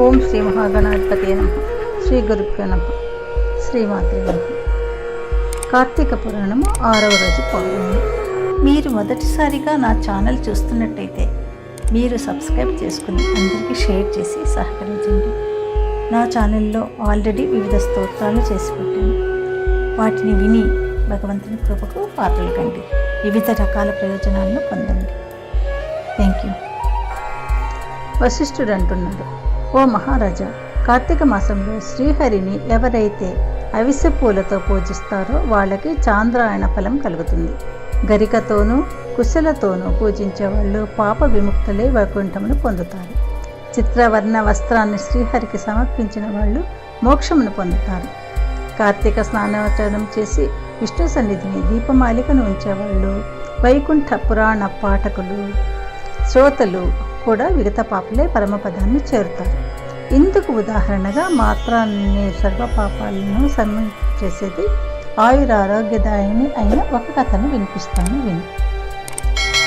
ఓం శ్రీ మహాగణాధిపతి శ్రీ గురుభ్యో నమ. శ్రీమాత్రి కార్తీక పురాణము ఆరవ రోజు పౌర్ణమి. మీరు మొదటిసారిగా నా ఛానల్ చూస్తున్నట్టయితే మీరు సబ్స్క్రైబ్ చేసుకుని అందరికీ షేర్ చేసి సహకరించండి. నా ఛానల్లో ఆల్రెడీ వివిధ స్తోత్రాలు చేసి పెట్టాను. వాటిని విని భగవంతుని కృపకు పాత్రలు కండి. వివిధ రకాల ప్రయోజనాలను పొందండి. Thank you. వశిష్ఠుడు అంటున్నాడు ఓ మహారాజా కార్తీక మాసంలో శ్రీహరిని ఎవరైతే అవిసె పూలతో పూజిస్తారో వాళ్ళకి చాంద్రాయణ ఫలం కలుగుతుంది. గరికతోనూ కుశలతోనూ పూజించే వాళ్ళు పాప విముక్తులై వైకుంఠమును పొందుతారు. చిత్రవర్ణ వస్త్రాన్ని శ్రీహరికి సమర్పించిన వాళ్ళు మోక్షమును పొందుతారు. కార్తీక స్నానాచరణం చేసి విష్ణు సన్నిధిని దీపమాలికను ఉంచేవాళ్ళు వైకుంఠ పురాణ పాఠకులు శ్రోతలు కూడా విగత పాపలే పరమపదాన్ని చేరుతారు. ఇందుకు ఉదాహరణగా మాత్రాన్ని సర్వపాపాలను చేసేది ఆయుర ఆరోగ్యదాయిని అయిన ఒక కథను వినిపిస్తాను విని.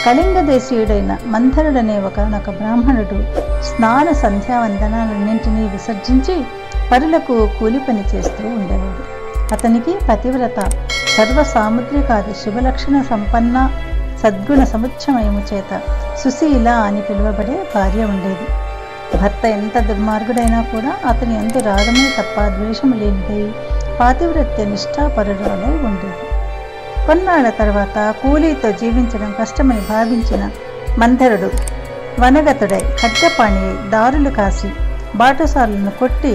కళింగ దేశీయుడైన మంథరుడనే ఒకనొక బ్రాహ్మణుడు స్నాన సంధ్యావందనాలన్నింటినీ విసర్జించి పరులకు కూలి పని చేస్తూ ఉండేవాడు. అతనికి పతివ్రత సర్వ సాముద్రికాది శుభలక్షణ సంపన్న సద్గుణ సముచ్చమయము చేత సుశీల అని పిలువబడే భార్య ఉండేది. భర్త ఎంత దుర్మార్గుడైనా కూడా అతని ఎందు రాగమే తప్ప ద్వేషము లేనిదై పాతివ్రత్య నిష్ఠాపరురాలై ఉండేది. కొన్నాళ్ళ తర్వాత కూలీతో జీవించడం కష్టమని భావించిన మంధరుడు వనగతుడై ఖడ్గపాణి దారులు కాసి బాటసారులను కొట్టి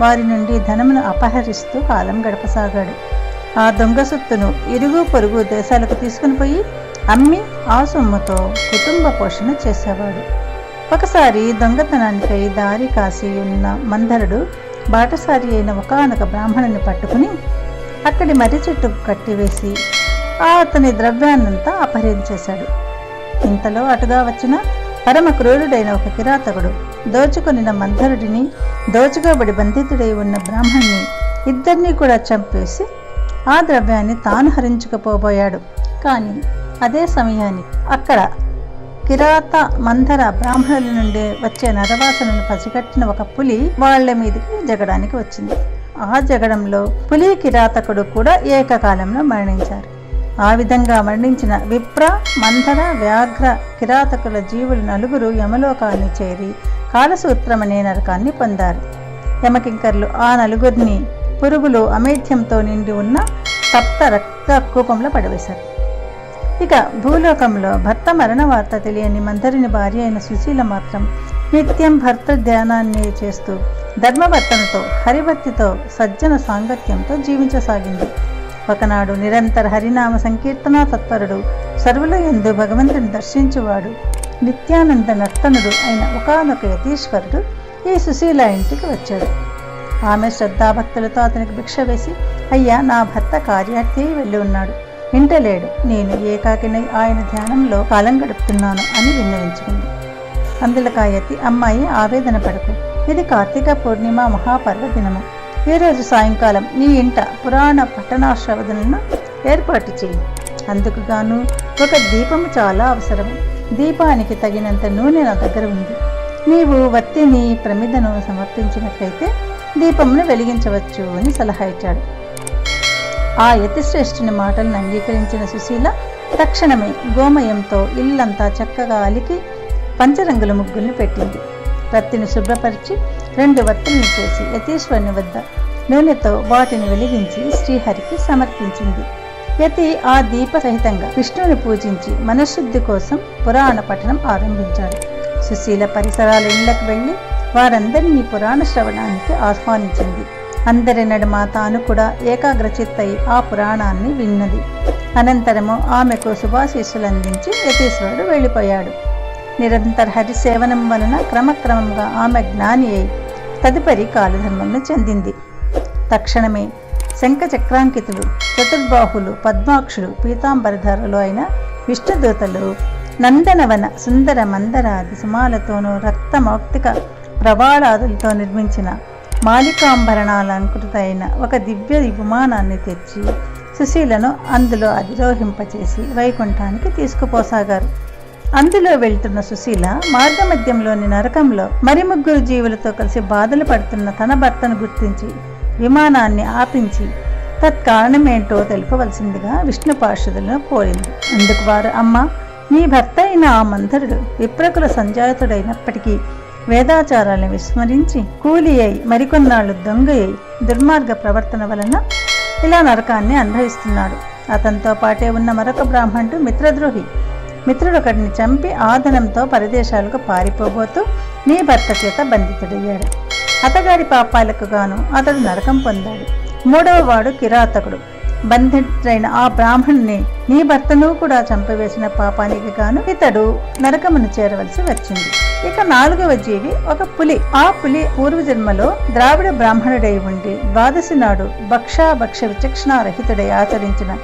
వారి నుండి ధనమును అపహరిస్తూ కాలం గడపసాగాడు. ఆ దొంగ సొత్తును ఇరుగు పొరుగు దేశాలకు తీసుకుని పోయి అమ్మి ఆ సొమ్ముతో కుటుంబ పోషణ చేసేవాడు. ఒకసారి దొంగతనానికై దారి కాసి ఉన్న మందరుడు బాటసారి అయిన ఒకనొక బ్రాహ్మణుని పట్టుకుని అక్కడి మర్రి చెట్టు కట్టివేసి ఆ అతని ద్రవ్యాన్నంతా అపహరించేశాడు ఇంతలో అటుగా వచ్చిన పరమ క్రూరుడైన ఒక కిరాతకుడు దోచుకొనిన మందరుడిని దోచుకోబడి బంధితుడై ఉన్న బ్రాహ్మణ్ణి ఇద్దరినీ కూడా చంపేసి ఆ ద్రవ్యాన్ని తాను హరించుకుపోబోయాడు. కానీ అదే సమయానికి అక్కడ కిరాత మందర బ్రాహ్మణుల నుండి వచ్చే నరవాసనను పసిగట్టిన ఒక పులి వాళ్ళ మీదకి జగడానికి వచ్చింది. ఆ జగడంలో పులి కిరాతకుడు కూడా ఏకకాలంలో మరణించారు. ఆ విధంగా మరణించిన విప్ర మందర వ్యాఘ్ర కిరాతకుల జీవులు నలుగురు యమలోకాన్ని చేరి కాలసూత్రమనే నరకాన్ని పొందారు. యమకింకర్లు ఆ నలుగురిని పురుగులు అమేధ్యంతో నిండి ఉన్న తప్త రక్త కూపంలో పడవేశారు. ఇక భూలోకంలో భర్త మరణ వార్త తెలియని మందరిని భార్య అయిన సుశీల మాత్రం నిత్యం భర్త ధ్యానాన్ని చేస్తూ ధర్మవర్తనతో హరిభక్తితో సజ్జన సాంగత్యంతో జీవించసాగింది. ఒకనాడు నిరంతర హరినామ సంకీర్తన తత్పరుడు సర్వుల ఎందు భగవంతుని దర్శించువాడు నిత్యానంద నర్తనుడు అయిన ఒకనొక యతీశ్వరుడు ఈ సుశీల ఇంటికి వచ్చాడు. ఆమె శ్రద్ధాభక్తులతో అతనికి భిక్ష వేసి అయ్యా నా భర్త కార్యార్థి వెళ్ళి ఉన్నాడు. వింటలేడు. నేను ఏకాకినై ఆయన ధ్యానంలో కాలం గడుపుతున్నాను అని విన్నవించుకుంది. అందులకాయతి అమ్మాయి ఆవేదన పడకు. ఇది కార్తీక పూర్ణిమ మహాపర్వదినము. ఈరోజు సాయంకాలం నీ ఇంట పురాణ పట్టణాశ్రవదనను ఏర్పాటు చేయి అందుకు గాను ఒక దీపము చాలా అవసరం దీపానికి తగినంత నూనె నా దగ్గర ఉంది. నీవు వత్తిని ప్రమిదను సమర్పించినట్లయితే దీపమును వెలిగించవచ్చు అని సలహా ఇచ్చాడు. ఆ యతిశ్రేష్ఠుని మాటలను అంగీకరించిన సుశీల తక్షణమే గోమయంతో ఇల్లంతా చక్కగా అలికి పంచరంగుల ముగ్గుల్ని పెట్టింది. ప్రత్తిని శుభ్రపరిచి రెండు వత్తులను చేసి యతీశ్వరుని వద్ద నూనెతో వాటిని వెలిగించి శ్రీహరికి సమర్పించింది. యతి ఆ దీప సహితంగా విష్ణుని పూజించి మనశుద్ధి కోసం పురాణ పఠనం ఆరంభించాడు. సుశీల పరిసరాల ఇళ్ళకు వెళ్ళి వారందరినీ పురాణ శ్రవణానికి ఆహ్వానించింది. అందరి నడుమ తాను కూడా ఏకాగ్రచిత్తై ఆ పురాణాన్ని విన్నది. అనంతరము ఆమెకు శుభాశీస్సులు అందించి యతీశ్వరుడు వెళ్ళిపోయాడు. నిరంతర హరిసేవనం వలన క్రమక్రమంగా ఆమె జ్ఞాని అయి తదుపరి కాలధర్మంను చెందింది. తక్షణమే శంఖచక్రాంకితులు చతుర్బాహులు పద్మాక్షులు పీతాంబరధరులు అయిన విష్ణుదూతలు నందనవన సుందర మందరాది సుమాలతోనూ రక్తమౌక్తిక ప్రవాళాదులతో నిర్మించిన మాలికాంభరణాలంకృత అయిన ఒక దివ్య విమానాన్ని తెచ్చి సుశీలను అందులో అధిరోహింపచేసి వైకుంఠానికి తీసుకుపోసాగారు. అందులో వెళ్తున్న సుశీల మార్గమధ్యంలోని నరకంలో మరి ముగ్గురు జీవులతో కలిసి బాధలు పడుతున్న తన భర్తను గుర్తించి విమానాన్ని ఆపించి తత్కారణమేంటో తెలుపవలసిందిగా విష్ణు పార్షదులను కోరింది. అందుకు వారు అమ్మ నీ భర్త అయిన ఆ మంథరుడు విప్రకుల సంజాతుడైనప్పటికీ వేదాచారాలను విస్మరించి కూలి అయి మరికొన్నాళ్ళు దొంగ అయి దుర్మార్గ ప్రవర్తన వలన ఇలా నరకాన్ని అనుభవిస్తున్నాడు. అతనితో పాటే ఉన్న మరొక బ్రాహ్మణుడు మిత్రద్రోహి. మిత్రుడొకడిని చంపి ఆదనంతో పరదేశాలకు పారిపోబోతూ నీ భర్త చేత బంధితుడయ్యాడు. అతగాడి పాపాలకు గాను అతడు నరకం పొందాడు. మూడవ వాడు కిరాతకుడు. బంధితుడైన ఆ బ్రాహ్మణుని నీ భర్తను కూడా చంపవేసిన పాపానికి గాను ఇతడు నరకమును చేరవలసి వచ్చింది. ఇక నాలుగవ జీవి ఒక పులి. ఆ పులి పూర్వజన్మలో ద్రావిడ బ్రాహ్మణుడై ఉండి ద్వాదశి నాడు భక్షా భక్ష విచక్షణారహితుడై ఆచరించిన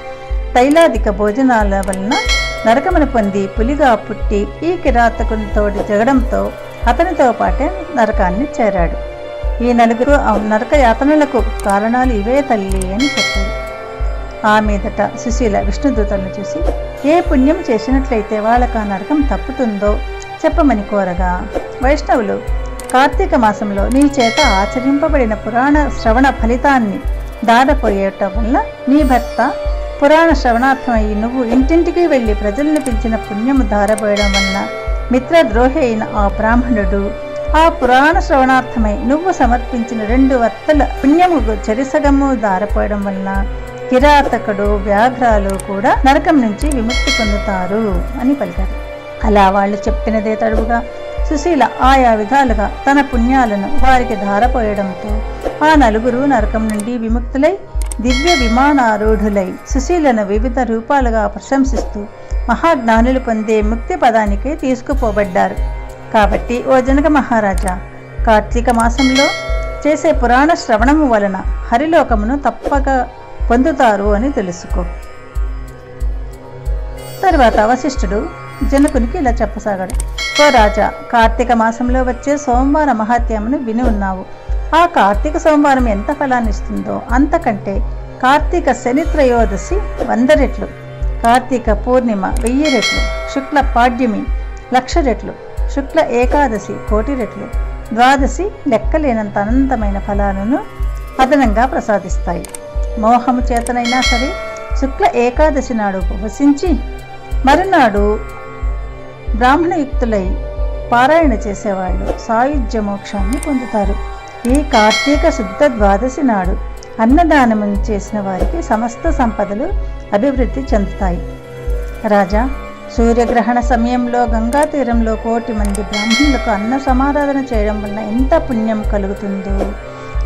తైలాదిక భోజనాల వలన నరకమును పొంది పులిగా పుట్టి ఈ కిరాతకునితోటి జగడంతో అతనితో పాటే నరకాన్ని చేరాడు. ఈ నలుగురు ఆ నరక యాతనలకు కారణాలు ఇవే తల్లి అని చెప్పారు ఆ మీదట సుశీల విష్ణుదూతలను చూసి ఏ పుణ్యం చేసినట్లయితే వాళ్ళకు ఆ నరకం తప్పుతుందో చెప్పమని కోరగా వైష్ణవులు కార్తీక మాసంలో నీ చేత ఆచరింపబడిన పురాణ శ్రవణ ఫలితాన్ని దాడపోయేట వల్ల నీ భర్త పురాణ శ్రవణార్థమయ్యి నువ్వు ఇంటింటికి వెళ్ళి ప్రజలను పిలిచిన పుణ్యము దారపోయడం వలన మిత్రద్రోహి అయిన ఆ బ్రాహ్మణుడు ఆ పురాణ శ్రవణార్థమై నువ్వు సమర్పించిన రెండు వత్తల పుణ్యము చెరిసగము దారపోయడం వలన కిరాతకుడు వ్యాఘ్రాలు కూడా నరకం నుంచి విముక్తి పొందుతారు అని పలికారు. అలా వాళ్ళు చెప్పినదే తడువుగా. సుశీల ఆయా విధాలుగా తన పుణ్యాలను వారికి ధారపోయడంతో ఆ నలుగురు నరకం నుండి విముక్తులై దివ్య విమానారూఢులై సుశీలను వివిధ రూపాలుగా ప్రశంసిస్తూ మహాజ్ఞానులు పొందే ముక్తి పదానికి తీసుకుపోబడ్డారు. కాబట్టి ఓ జనక మహారాజా కార్తీక మాసంలో చేసే పురాణ శ్రవణము వలన హరిలోకమును తప్పక పొందుతారు అని తెలుసుకో. తర్వాత వశిష్ఠుడు జనకునికి ఇలా చెప్పసాగాడు. ఓ రాజా కార్తీక మాసంలో వచ్చే సోమవార మహాత్యమును విని ఉన్నావు. ఆ కార్తీక సోమవారం ఎంత ఫలాన్ని ఇస్తుందో అంతకంటే కార్తీక శని త్రయోదశి వంద రెట్లు కార్తీక పూర్ణిమ వెయ్యి రెట్లు శుక్ల పాడ్యమి లక్ష రెట్లు శుక్ల ఏకాదశి కోటి రెట్లు ద్వాదశి లెక్కలేనంత అనంతమైన ఫలాలను అదనంగా ప్రసాదిస్తాయి. మోహము చేతనైనా సరే శుక్ల ఏకాదశి నాడు ఉపవసించి మరునాడు బ్రాహ్మణయుక్తులై పారాయణ చేసేవాళ్ళు సాయుధ్య మోక్షాన్ని పొందుతారు. ఈ కార్తీక శుద్ధ ద్వాదశి నాడు అన్నదానము చేసిన వారికి సమస్త సంపదలు అభివృద్ధి చెందుతాయి. రాజా సూర్యగ్రహణ సమయంలో గంగా తీరంలో కోటి మంది బ్రాహ్మణులకు అన్న సమారాధన చేయడం వల్ల ఎంత పుణ్యం కలుగుతుందో.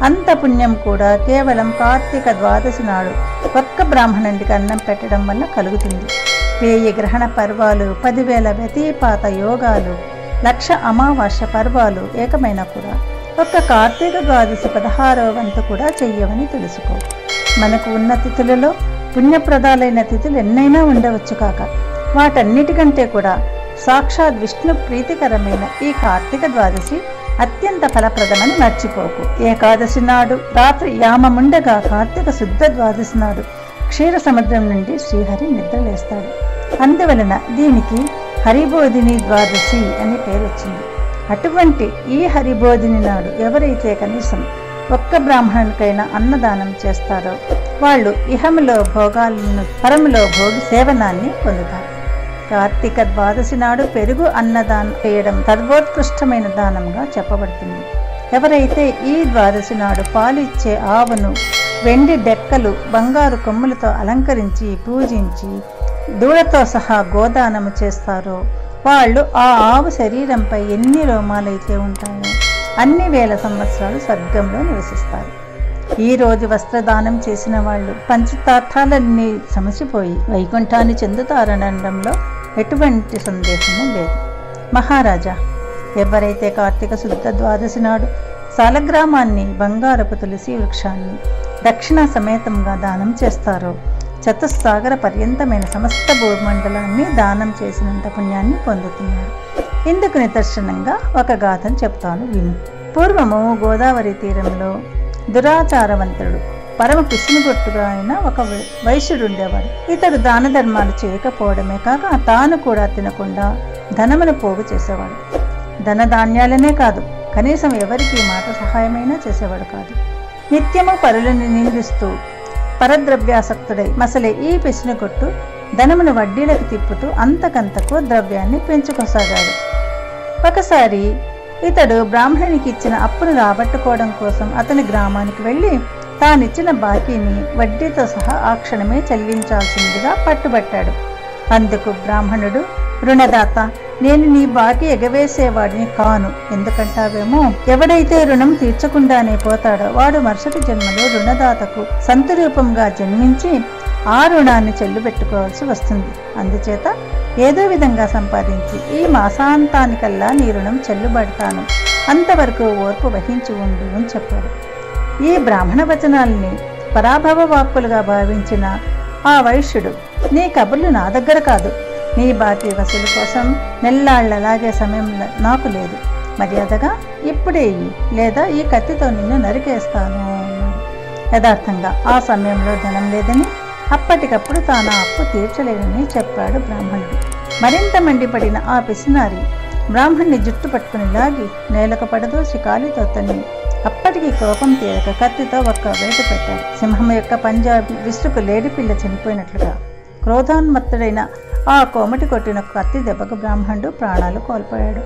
అంత పుణ్యం కూడా కేవలం కార్తీక ద్వాదశి నాడు ఒక్క బ్రాహ్మణుడికి అన్నం పెట్టడం వల్ల కలుగుతుంది. వేయి గ్రహణ పర్వాలు పదివేల వ్యతిపాత యోగాలు లక్ష అమావాస్య పర్వాలు ఏకమైనా కూడా ఒక్క కార్తీక ద్వాదశి పదహారవ వంతు కూడా చెయ్యవని తెలుసుకో. మనకు ఉన్న తిథులలో పుణ్యప్రదాలైన తిథులు ఎన్నైనా ఉండవచ్చు కాక వాటన్నిటికంటే కూడా సాక్షాత్ విష్ణు ప్రీతికరమైన ఈ కార్తీక ద్వాదశి అత్యంత ఫలప్రదమని మర్చిపోకు. ఏకాదశి నాడు రాత్రి యామముండగా కార్తీక శుద్ధ ద్వాదశి నాడు క్షీర సముద్రం నుండి శ్రీహరి నిద్రలేస్తాడు అందువలన దీనికి హరిబోధిని ద్వాదశి అని పేరు వచ్చింది అటువంటి ఈ హరిబోధిని నాడు ఎవరైతే కనీసం ఒక్క బ్రాహ్మణునికైనా అన్నదానం చేస్తారో వాళ్ళు ఇహములో భోగాలను పరములో భోగి సేవనాన్ని పొందుతారు. కార్తీక ద్వాదశి నాడు పెరుగు అన్నదానం చేయడం సర్వోత్కృష్టమైన దానంగా చెప్పబడుతుంది. ఎవరైతే ఈ ద్వాదశి నాడు పాలిచ్చే ఆవును వెండి డెక్కలు బంగారు కొమ్ములతో అలంకరించి పూజించి దూడతో సహా గోదానము చేస్తారో వాళ్ళు ఆ ఆవు శరీరంపై ఎన్ని రోమాలైతే ఉంటాయో అన్ని వేల సంవత్సరాలు స్వర్గంలో నివసిస్తారు. ఈ రోజు వస్త్రదానం చేసిన వాళ్ళు పంచతార్థాలన్నీ సమసిపోయి వైకుంఠాన్ని చెందుతారనడంలో ఎటువంటి సందేహము లేదు. మహారాజా ఎవరైతే కార్తీక శుద్ధ ద్వాదశి నాడు సాలగ్రామాన్ని బంగారపు తులసి వృక్షాన్ని దక్షిణ సమేతంగా దానం చేస్తారో చతుస్సాగర పర్యంతమైన సమస్త భూమండలాన్ని దానం చేసినంత పుణ్యాన్ని పొందుతున్నారు. ఇందుకు నిదర్శనంగా ఒక గాథను చెప్తాను విను. పూర్వము గోదావరి తీరంలో దురాచారవంతుడు పరమ పిసినిగొట్టుగా ఆయన ఒక వైశ్యుడు ఉండేవాడు. ఇతడు దాన ధర్మాలు చేయకపోవడమే కాక తాను కూడా తినకుండా ధనమును పోగు చేసేవాడు. ధనధాన్యాలనే కాదు కనీసం ఎవరికి మాట సహాయమైనా చేసేవాడు కాదు. నిత్యము పరులను నిందిస్తూ పరద్రవ్యాసక్తుడై మసలే ఈ పిసినగొట్టు ధనమును వడ్డీలకు తిప్పుతూ అంతకంతకు ద్రవ్యాన్ని పెంచుకోసాగాడు ఒకసారి ఇతడు బ్రాహ్మణునికి ఇచ్చిన అప్పును రాబట్టుకోవడం కోసం అతని గ్రామానికి వెళ్ళి తానిచ్చిన బాకీని వడ్డీతో సహా ఆ క్షణమే చెల్లించాల్సిందిగా పట్టుబట్టాడు. అందుకు బ్రాహ్మణుడు రుణదాత నేను నీ బాకీ ఎగవేసేవాడిని కాను. ఎందుకంటావేమో? ఎవడైతే రుణం తీర్చకుండానే పోతాడో వాడు మరుసటి జన్మలో రుణదాతకు సంతరూపంగా జన్మించి ఆ రుణాన్ని చెల్లుబెట్టుకోవాల్సి వస్తుంది. అందుచేత ఏదో విధంగా సంపాదించి ఈ మాసాంతానికల్లా నీ రుణం చెల్లుబడతాను. అంతవరకు ఓర్పు వహించి ఉండు అని చెప్పాడు. ఈ బ్రాహ్మణ వచనాల్ని పరాభవ వాక్కులుగా భావించిన ఆ వైశ్యుడు నీ కబుర్లు నా దగ్గర కాదు. నీ బాకీ వసూలు కోసం నెల్లాళ్ళలాగే సమయం నాకు లేదు. మర్యాదగా ఇప్పుడే లేదా ఈ కత్తితో నిన్ను నరికేస్తాను. యథార్థంగా ఆ సమయంలో ధనం లేదని అప్పటికప్పుడు తాను అప్పు తీర్చలేనని చెప్పాడు బ్రాహ్మణుడు. మరింత మండిపడిన ఆ పిసినారి బ్రాహ్మణ్ణి జుట్టు పట్టుకుని లాగి నేలకు పడదోసి కాలితో తన్ని. అప్పటికి కోపం తీరక కత్తితో ఒక్క వేట పెట్టాడు. సింహం యొక్క పంజాబీ విసురుకు లేడిపిల్ల చనిపోయినట్లుగా. క్రోధాన్మత్తుడైన ఆ కోమటి కొట్టిన కత్తి దెబ్బకు బ్రాహ్మణుడు ప్రాణాలు కోల్పోయాడు.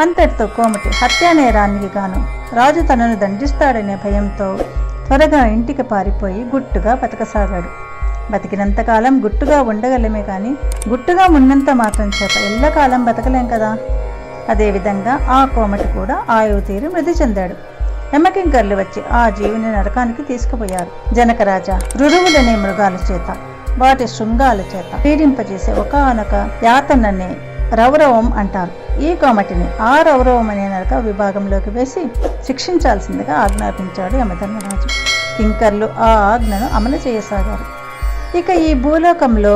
అంతటితో కోమటి హత్యానేరానికి గాను రాజు తనను దండిస్తాడనే భయంతో త్వరగా ఇంటికి పారిపోయి గుట్టుగా బతకసాగాడు. బతికినంతకాలం గుట్టుగా ఉండగలమే కానీ గుట్టుగా ఉన్నంత మాత్రం చేత ఎల్లకాలం బతకలేం కదా. అదేవిధంగా ఆ కోమటి కూడా ఆయువు తీరి మృతి చెందాడు. ఎమ్మకింకర్లు వచ్చి ఆ జీవిని నరకానికి తీసుకుపోయారు. జనకరాజా రురువులనే మృగాల చేత వాటి శృంగాల చేత పీడింపజేసే ఒకనొక యాతననే రౌరవం అంటారు. ఈ కోమటిని ఆ రౌరవం అనే నరక విభాగంలోకి వేసి శిక్షించాల్సిందిగా ఆజ్ఞాపించాడు యమధర్మరాజు. కింకర్లు ఆ ఆజ్ఞను అమలు చేయసాగారు. ఇక ఈ భూలోకంలో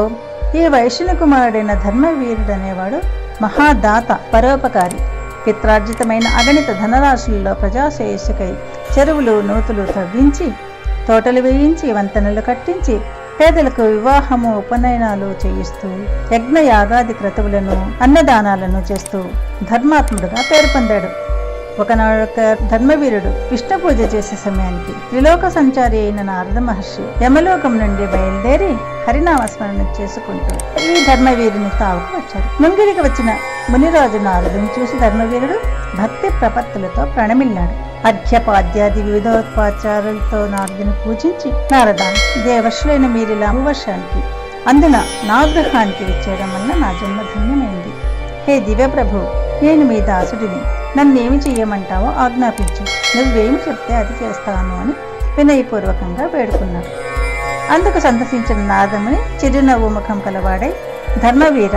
ఈ వైశ్యుని కుమారుడైన ధర్మవీరుడు అనేవాడు మహాదాత పరోపకారి పిత్రార్జితమైన అగణిత ధనరాశులలో ప్రజాశ్రేయస్సుకై చెరువులు నూతులు తవ్వించి తోటలు వేయించి వంతెనలు కట్టించి పేదలకు వివాహము ఉపనయనాలు చేయిస్తూ యజ్ఞ యాగాది క్రతువులను అన్నదానాలను చేస్తూ ధర్మాత్ముడుగా పేరు పొందాడు. ఒకనొక ధర్మవీరుడు విష్ణు పూజ చేసే సమయానికి త్రిలోక సంచారి అయిన నారద మహర్షి యమలోకం నుండి బయలుదేరి హరినామస్మరణ చేసుకుంటూ ఈ ధర్మవీరుని తావుకు వచ్చాడు ముంగిరికి వచ్చిన మునిరాజు నారదుని చూసి ధర్మవీరుడు భక్తి ప్రపత్తులతో ప్రణమిల్లాడు. అర్ఘ్యపాద్యాది వివిధోత్పాచారాలతో నారదుని పూజించి నారద దేవర్షులైన మీరిలా వర్షానికి అందున నా గృహానికి విచ్చేయడం వల్ల నా జన్మధన్యమైంది. హే దివ్య ప్రభు నేను మీ దాసుడిని. నన్నేమి చేయమంటావో ఆజ్ఞాపించు. నువ్వేమి చెప్తే అది చేస్తాను అని వినయపూర్వకంగా వేడుకున్నాడు అందుకు సంతసించిన నాదముని చిరునవ్వు ముఖం కలవాడై ధర్మవీర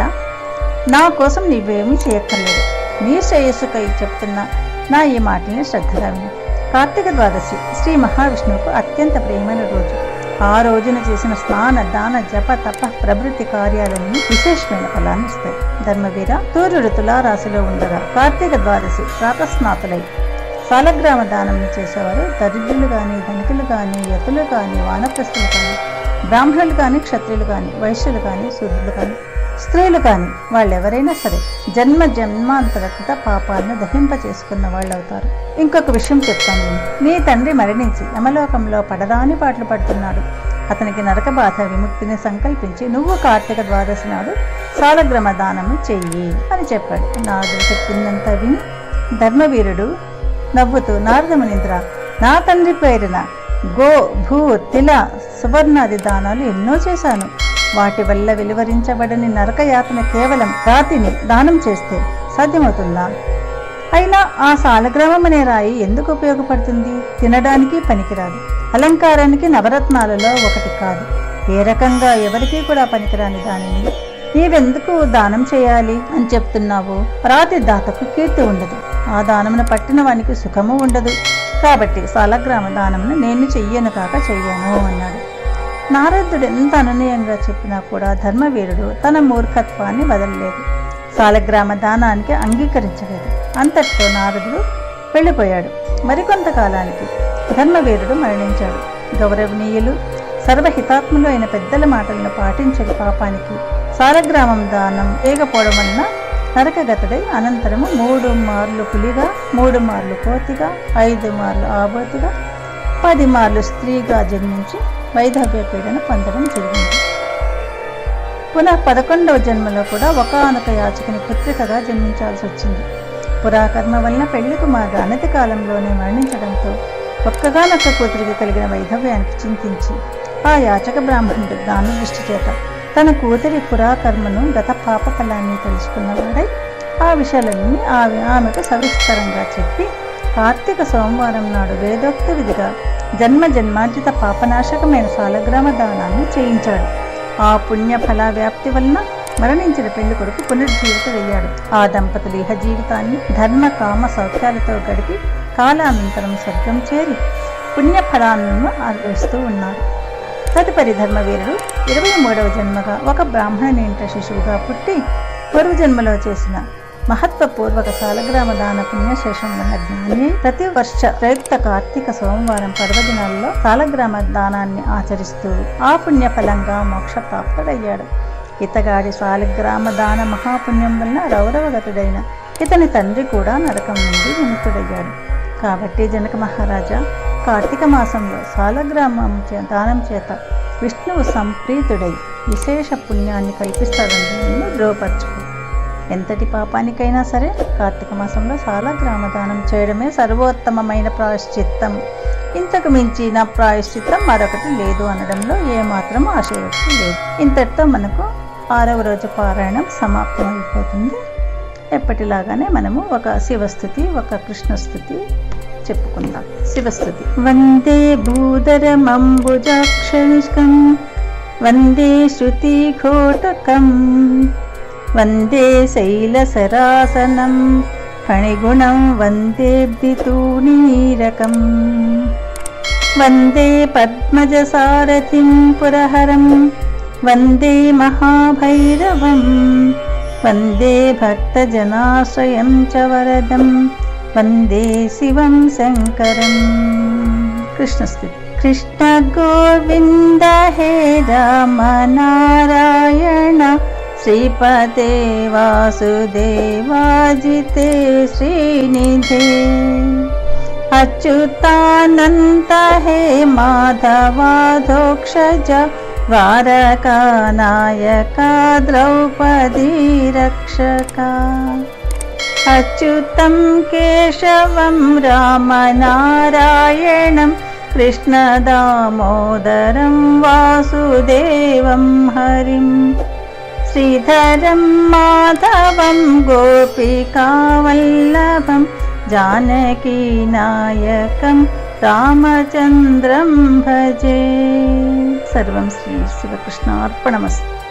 నా కోసం నీవేమీ చేయక్కర్లేదు. నీ శ్రేయస్సుకై చెప్తున్న నా ఈ మాటల్ని శ్రద్ధగా విను. కార్తీక ద్వాదశి శ్రీ మహావిష్ణువుకు అత్యంత ప్రియమైన రోజు. ఆ రోజున చేసిన స్నాన దాన జప తప ప్రభృతి కార్యాలన్నీ విశేషమైన ఫలాన్ని ఇస్తాయి. ధర్మవీర సూర్యుడు తులారాశిలో ఉండగా కార్తీక ద్వాదశి ప్రాతస్నాతులై సాలగ్రామ దానం చేసేవారు. దరిద్రులు కానీ ధనికులు కానీ యతులు కానీ వానప్రస్తులు కానీ బ్రాహ్మణులు కానీ క్షత్రియులు కానీ వైశ్యులు కానీ శూద్రులు కానీ స్త్రీలు కానీ వాళ్ళెవరైనా సరే జన్మ జన్మాంతర కృత పాపాలను దహింప చేసుకున్న వాళ్ళు అవుతారు ఇంకొక విషయం చెప్తాను. నేను. నీ తండ్రి మరణించి యమలోకంలో పడరాని పాటలు పడుతున్నాడు. అతనికి నరక బాధ విముక్తిని సంకల్పించి నువ్వు కార్తీక ద్వాదశి నాడు సాలగ్రమ దానము చెయ్యి అని చెప్పాడు. నారదుడు చెప్పిందంతా విని ధర్మవీరుడు నవ్వుతూ నారదమునింద్ర నా తండ్రి పేరిన గో భూ తిల సువర్ణాది దానాలు ఎన్నో చేశాను. వాటి వల్ల వెలువరించబడని నరకయాతన కేవలం రాతిని దానం చేస్తే సాధ్యమవుతుందా? అయినా ఆ సాలగ్రామం అనే రాయి ఎందుకు ఉపయోగపడుతుంది? తినడానికి పనికిరాదు. అలంకారానికి నవరత్నాలలో ఒకటి కాదు. ఏ రకంగా ఎవరికీ కూడా పనికిరాని దానిని. నీవెందుకు దానం చేయాలి? అని చెప్తున్నావు. రాతి దాతకు కీర్తి ఉండదు. ఆ దానమును పట్టిన వానికి సుఖము ఉండదు. కాబట్టి సాలగ్రామ దానమును నేను చెయ్యను కాక చెయ్యను అన్నాడు. నారదుడు ఎంత అననీయంగా చెప్పినా కూడా ధర్మవీరుడు తన మూర్ఖత్వాన్ని వదలలేదు. సాలగ్రామ దానానికి అంగీకరించలేదు. అంతటితో నారదుడు వెళ్ళిపోయాడు. మరికొంతకాలానికి ధర్మవీరుడు మరణించాడు. గౌరవనీయులు సర్వహితాత్ములు అయిన పెద్దల మాటలను పాటించని పాపానికి సాలగ్రామం దానం వేయకపోవడం వలన నరకగతుడై అనంతరము మూడు మార్లు పులిగా మూడు మార్లు కోతిగా ఐదు మార్లు ఆబోతిగా పది మార్లు స్త్రీగా జన్మించి వైధవ్య పీడన పొందడం జరిగింది. పునః పదకొండవ జన్మలో కూడా ఒకనొక యాచకుని పుత్రికగా జన్మించాల్సి వచ్చింది. పురాకర్మ వలన పెళ్ళి కుమారుడు అనతి కాలంలోనే మరణించడంతో ఒక్కగానొక్క కూతురికి కలిగిన వైధవ్యానికి చింతించి ఆ యాచక బ్రాహ్మణుడు దృష్టి చేత తన కూతురి పురాకర్మను గత పాపఫలాన్ని తెలుసుకున్నవాడై ఆ విషయాలన్నీ ఆమె ఆమెకు సవిస్తరంగా చెప్పి కార్తీక సోమవారం నాడు వేదోక్త విధిగా జన్మ జన్మార్జిత పాపనాశకమైన సాలగ్రామ దానాన్ని చేయించాడు. ఆ పుణ్య ఫల వ్యాప్తి వలన మరణించిన పెళ్ళి కొడుకు పునర్జీవితమయ్యాడు ఆ దంపతులు ఇహ జీవితాన్ని ధర్మ కామ సౌఖ్యాలతో గడిపి కాలానంతరం స్వర్గం చేరి పుణ్యఫలాలను అనుభవిస్తూ ఉన్నారు. తదుపరి ధర్మవీరుడు ఇరవై మూడవ జన్మగా ఒక బ్రాహ్మణునింట శిశువుగా పుట్టి పూర్వ జన్మలో చేసిన మహత్వపూర్వక సాలగ్రామ దాన పుణ్యశేషం ఉన్న జ్ఞాని ప్రతి వర్ష ప్రయుక్త కార్తీక సోమవారం పర్వదినాల్లో సాలగ్రామ దానాన్ని ఆచరిస్తూ ఆ పుణ్య ఫలంగా మోక్ష ప్రాప్తుడయ్యాడు ఇతగాడి సాలగ్రామ దాన మహాపుణ్యం వలన రౌరవగతుడైన ఇతని తండ్రి కూడా నరకం నుండి విముక్తుడయ్యాడు. కాబట్టి జనక మహారాజా కార్తీక మాసంలో సాలగ్రామం దానం చేత విష్ణువు సంప్రీతుడై విశేష పుణ్యాన్ని కల్పిస్తాడని నిన్ను ఎంతటి పాపానికైనా సరే కార్తీక మాసంలో చాలా గ్రామదానం చేయడమే సర్వోత్తమమైన ప్రాయశ్చిత్తం. ఇంతకు మించిన ప్రాయశ్చిత్తం మరొకటి లేదు అనడంలో ఏమాత్రం ఆశయోక్తి లేదు. ఇంతటితో మనకు ఆరవ రోజు పారాయణం సమాప్తం అయిపోతుంది ఎప్పటిలాగానే మనము ఒక శివస్థుతి ఒక కృష్ణస్థుతి చెప్పుకుందాం. శివస్థుతి. వందే భూధరమంబుజాక్షనిష్కం వందే శృతి वन्दे शैलसरासनं फणिगुणं वन्दे भृतूणीरकम् वन्दे पद्मजसारथिं पुरहरं वन्दे महाभैरवं वन्दे भक्तजनाश्रयं च वरदं वन्दे शिवं शङ्करम्। कृष्णस्तु कृष्णगोविन्द हे रामनारायण श्रीपते वासुदेवाजिते श्रीनिधे। अच्युतानन्त हे माधवाधोक्षज द्वारकानायका द्रौपदी रक्षका। अच्युतं केशवं रामनारायणं कृष्णदामोदरं वासुदेवं हरिं ശ്രീധരം മാധവം ഗോപികാവല്ലഭം ജാനകീനായകം രാമചന്ദ്രം ഭജേ. സർവം ശ്രീ ശിവകൃഷ്ണാർപ്പണമസ്തു.